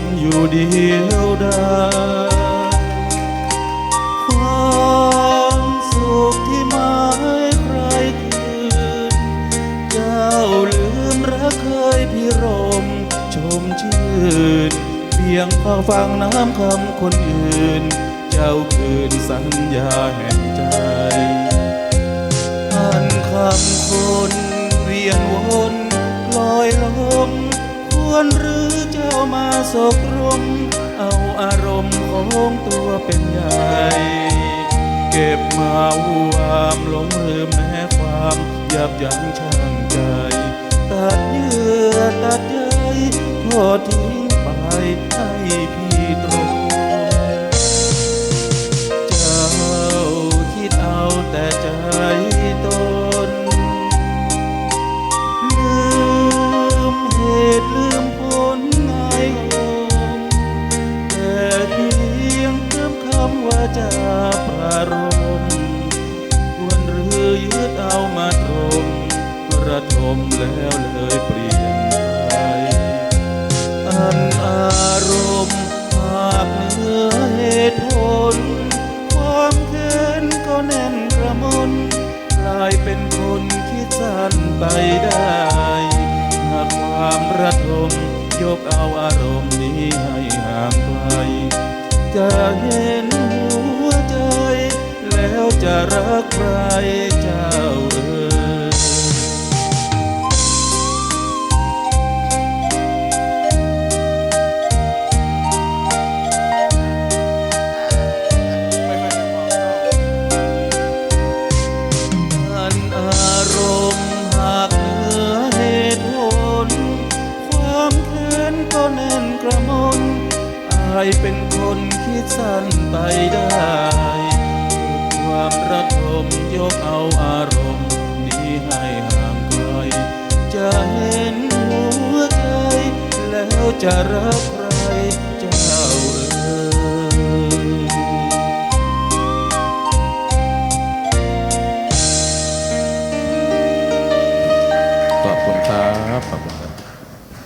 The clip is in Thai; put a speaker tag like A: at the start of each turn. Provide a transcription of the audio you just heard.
A: มอยู่เดียวดายความสุขที่มาให้ใครคืน เจ้าลืมรักเคยพิรม ชมชื่น เพียงพอฟังน้ำคำคนอื่น เจ้าคืนสัญญาแห่งใจอ่านคำคนเวียนวนลอยลมควรรื เจ้ามาสกรม เอาอารมณ์ของตัวเป็นใหญ่เก็บมาหวามหลงลืมแม้ความยับยั้งชั่งใจ มแล้วเลยเปลี่ยนไปอันอารมณ์หากเหนือเหตุผล ความเค้นก็แน่นกระมนกลายเป็นคนคิดสั้นไปได้หากความระทมยกเอาอารมณ์นี้ให้ห่างไกลจะเห็นหัวใจ แล้วจะรักใคร เป็นคนคิดสั้นไปได้ความระทมยกเอาอารมณ์ นี้ให้ห่างไกล จะเห็นหัวใจ แล้วจะรักใครเจ้าเอ๋
B: ขอบคุณครับขอบคุณครับ